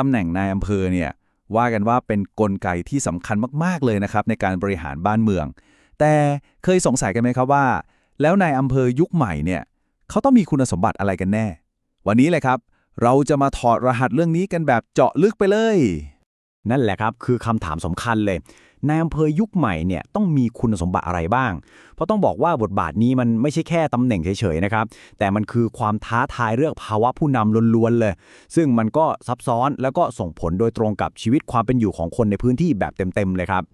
ตำแหน่งนายอำเภอเนี่ยว่ากันว่าเป็นกลไกที่สำคัญมากๆเลยนะครับในการบริหารบ้านเมือง แต่เคยสงสัยกันไหมครับว่า แล้วนายอำเภอยุคใหม่เนี่ยเขาต้องมีคุณสมบัติอะไรกันแน่ วันนี้เลยครับ เราจะมาถอดรหัสเรื่องนี้กันแบบเจาะลึกไปเลย นั่นแหละครับ คือคำถามสำคัญเลย นายอำเภอยุคใหม่เนี่ยต้องมีคุณสมบัติอะไรบ้าง เพราะต้องบอกว่าบทบาทนี้มันไม่ใช่แค่ตำแหน่งเฉยๆนะครับ แต่มันคือความท้าทายเรื่องภาวะผู้นำล้วนๆเลย ซึ่งมันก็ซับซ้อนแล้วก็ส่งผลโดยตรงกับชีวิตความเป็นอยู่ของคนในพื้นที่แบบเต็มๆเลยครับ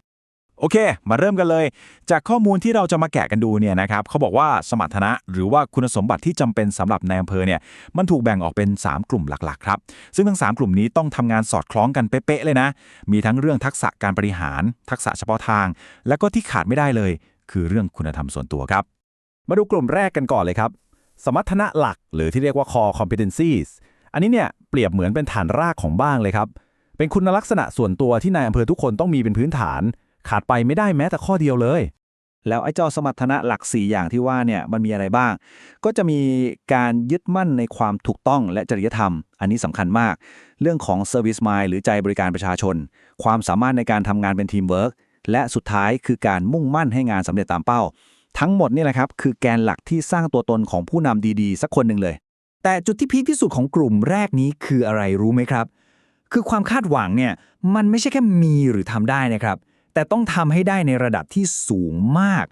โอเค มาเริ่มกันเลย จากข้อมูลที่เราจะมาแกะกันดูเนี่ยนะครับเขาบอกว่าสมรรถนะหรือว่าคุณสมบัติที่จำเป็นสำหรับในายอำเภอเนี่ยมันถูกแบ่งออกเป็น 3 กลุ่มหลักๆครับซึ่งทั้ง 3 กลุ่มนี้ต้องทำงานสอดคล้องกันเป๊ะๆเลยนะ มีทั้งเรื่องทักษะการบริหาร ทักษะเฉพาะทาง และก็ที่ขาดไม่ได้เลย คือเรื่องคุณธรรมส่วนตัวครับ มาดูกลุ่มแรกกันก่อนเลยครับ สมรรถนะหลัก หรือที่เรียกว่า core competencies อันนี้เนี่ยเปรียบเหมือนเป็นฐานรากของบ้านเลยครับเป็นคุณลักษณะส่วนตัวที่นายอำเภอทุกคนต้องมีเป็นพื้นฐาน ขาดไปไม่ได้แม้แต่ข้อเดียวเลย แล้วไอ้เจ้าสมรรถนะหลัก 4 อย่างที่ว่าเนี่ยมันมีอะไรบ้าง ก็จะมีการยึดมั่นในความถูกต้องและจริยธรรม อันนี้สำคัญมาก เรื่องของ Service Mind หรือใจบริการประชาชน ความสามารถในการทำงานเป็นทีมเวิร์กและสุดท้ายคือการมุ่งมั่นให้งานสำเร็จตามเป้า ทั้งหมดนี่แหละครับคือแกนหลักที่สร้างตัวตนของผู้นำดีๆ สักคนหนึ่งเลย แต่จุดที่พีคที่สุดของกลุ่มแรกนี้คืออะไรรู้ไหมครับ คือความคาดหวังเนี่ยมันไม่ใช่แค่มีหรือทำได้นะครับ แต่ต้องทำให้ได้ในระดับที่สูงมาก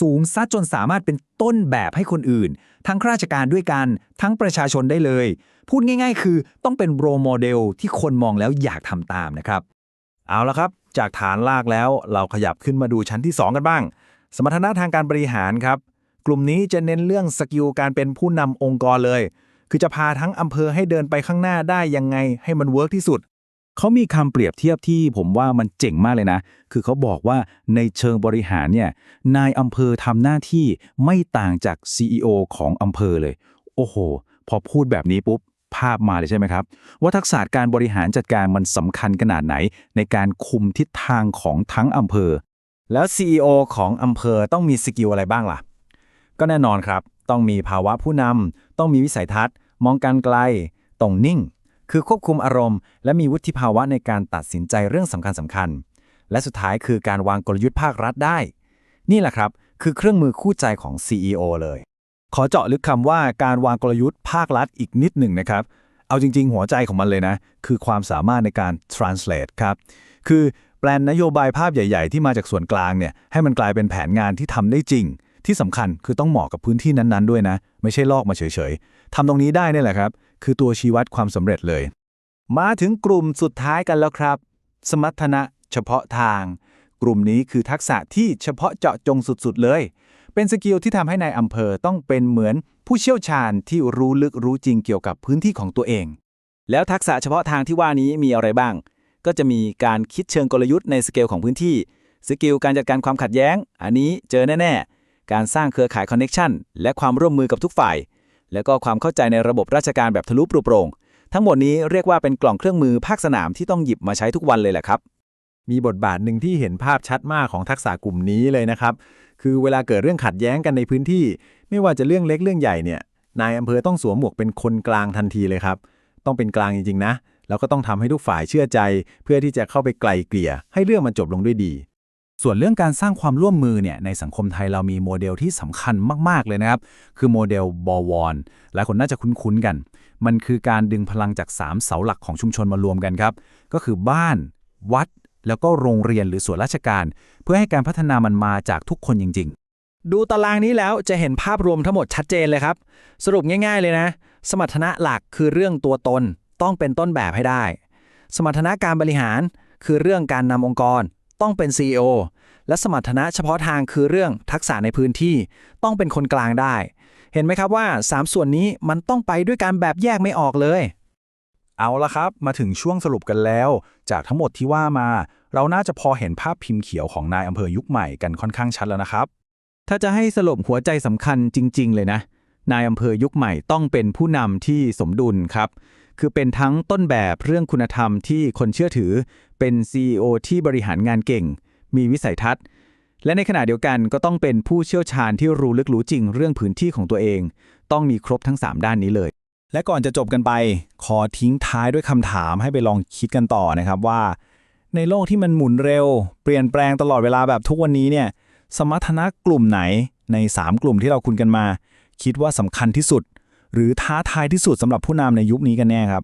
สูงซะจนสามารถเป็นต้นแบบให้คนอื่น ทั้งข้าราชการด้วยกัน ทั้งประชาชนได้เลย พูดง่าย ๆ คือต้องเป็นโรโมเดลที่คนมองแล้วอยากทำตามนะครับ เอาละครับ จากฐานลากแล้วเราขยับขึ้นมาดูชั้นที่ 2 กันบ้าง สมรรถนะทางการบริหารครับ กลุ่มนี้จะเน้นเรื่องสกิลการเป็นผู้นำองค์กรเลย คือจะพาทั้งอำเภอให้เดินไปข้างหน้าได้ยังไงให้มันเวิร์กที่สุด เขามีคำเปรียบเทียบที่ผมว่ามันเจ๋งมากเลยนะ คือเขาบอกว่าในเชิงบริหารเนี่ยนายอำเภอทำหน้าที่ไม่ต่างจาก CEO ของอำเภอเลย โอ้โห พอพูดแบบนี้ปุ๊บภาพมาเลยใช่ไหมครับ ว่าทักษะการบริหารจัดการมันสำคัญขนาดไหน ในการคุมทิศทางของทั้งอำเภอ แล้ว CEO ของอำเภอต้องมีสกิลอะไรบ้างล่ะ ก็แน่นอนครับ ต้องมีภาวะผู้นำต้องมีวิสัยทัศน์ มองการไกลตรงนิ่ง คือควบคุมอารมณ์ และมีวุฒิภาวะในการตัดสินใจเรื่องสำคัญสำคัญ และสุดท้ายคือการวางกลยุทธ์ภาครัฐได้ นี่แหละครับ คือเครื่องมือคู่ใจของ CEO เลย ขอเจาะลึกคำว่าการวางกลยุทธ์ภาครัฐอีกนิดหนึ่งนะครับ เอาจริง ๆ หัวใจของมันเลยนะ คือความสามารถในการ translate ครับ คือแปลนนโยบายภาพใหญ่ ๆ ที่มาจากส่วนกลางเนี่ยให้มันกลายเป็นแผนงานที่ทำได้จริงที่สำคัญคือต้องเหมาะกับพื้นที่นั้นๆด้วยนะ ไม่ใช่ลอกมาเฉยๆทำตรงนี้ได้นี่แหละครับ คือตัวชี้วัดความสำเร็จเลย มาถึงกลุ่มสุดท้ายกันแล้วครับ สมรรถนะเฉพาะทาง กลุ่มนี้คือทักษะที่เฉพาะเจาะจงสุดๆเลย เป็นสกิลที่ทำให้ในายอำเภอต้องเป็นเหมือนผู้เชี่ยวชาญที่รู้ลึกรู้จริงเกี่ยวกับพื้นที่ของตัวเอง แล้วทักษะเฉพาะทางที่ว่านี้มีอะไรบ้าง ก็จะมีการคิดเชิงกลยุทธ์ในสเกลของพื้นที่ สกิลการจัดการความขัดแย้ง อันนี้เจอแน่ ๆ การสร้างเครือข่ายคอนเน็ชันและความร่วมมือกับทุกฝ่าย แล้วก็ความเข้าใจในระบบราชการแบบทะลุปรุโปร่ง ทั้งหมดนี้เรียกว่าเป็นกล่องเครื่องมือภาคสนามที่ต้องหยิบมาใช้ทุกวันเลยแหละครับ มีบทบาทหนึ่งที่เห็นภาพชัดมากของทักษะกลุ่มนี้เลยนะครับ คือเวลาเกิดเรื่องขัดแย้งกันในพื้นที่ ไม่ว่าจะเรื่องเล็กเรื่องใหญ่เนี่ย นายอำเภอต้องสวมหมวกเป็นคนกลางทันทีเลยครับ ต้องเป็นกลางจริงๆนะ แล้วก็ต้องทำให้ทุกฝ่ายเชื่อใจ เพื่อที่จะเข้าไปไกลเกลี่ย ให้เรื่องมันจบลงด้วยดี ส่วนเรื่องการสร้างความร่วมมือเนี่ยในสังคมไทยเรามีโมเดลที่สำคัญมาก ๆ เลยนะครับ คือโมเดลบวรหลายคนน่าจะคุ้นๆกัน มันคือการดึงพลังจาก 3 เสาหลักของชุมชนมารวมกันครับ ก็คือบ้าน วัด แล้วก็โรงเรียนหรือส่วนราชการ เพื่อให้การพัฒนามันมาจากทุกคนจริง ๆ ดูตารางนี้แล้วจะเห็นภาพรวมทั้งหมดชัดเจนเลยครับ สรุปง่าย ๆ เลยนะ สมรรถนะหลักคือเรื่องตัวตนต้องเป็นต้นแบบให้ได้ สมรรถนะการบริหารคือเรื่องการนำองค์กร ต้องเป็น CEO และสมรรถนะเฉพาะทางคือเรื่องทักษะในพื้นที่ต้องเป็นคนกลางได้ เห็นไหมครับว่า 3 ส่วนนี้มันต้องไปด้วยการแบบแยกไม่ออกเลย เอาละครับ มาถึงช่วงสรุปกันแล้ว จากทั้งหมดที่ว่ามา เราน่าจะพอเห็นภาพพิมพ์เขียวของนายอำเภอยุคใหม่กันค่อนข้างชัดแล้วนะครับ ถ้าจะให้สรุปหัวใจสำคัญจริง ๆ เลยนะ นายอำเภอยุคใหม่ต้องเป็นผู้นำที่สมดุลครับคือเป็นทั้งต้นแบบเรื่องคุณธรรมที่คนเชื่อถือ เป็น CEO ที่บริหารงานเก่ง มีวิสัยทัศน์ และในขณะเดียวกันก็ต้องเป็นผู้เชี่ยวชาญที่รู้ลึกรู้จริงเรื่องพื้นที่ของตัวเอง ต้องมีครบทั้ง 3 ด้านนี้เลย และก่อนจะจบกันไป ขอทิ้งท้ายด้วยคำถามให้ไปลองคิดกันต่อนะครับว่า ในโลกที่มันหมุนเร็ว เปลี่ยนแปลงตลอดเวลาแบบทุกวันนี้เนี่ยสมรรถนะกลุ่มไหนใน 3 กลุ่มที่เราคุยกันมา คิดว่าสำคัญที่สุด หรือท้าทายที่สุดสำหรับผู้นำในยุคนี้กันแน่ครับ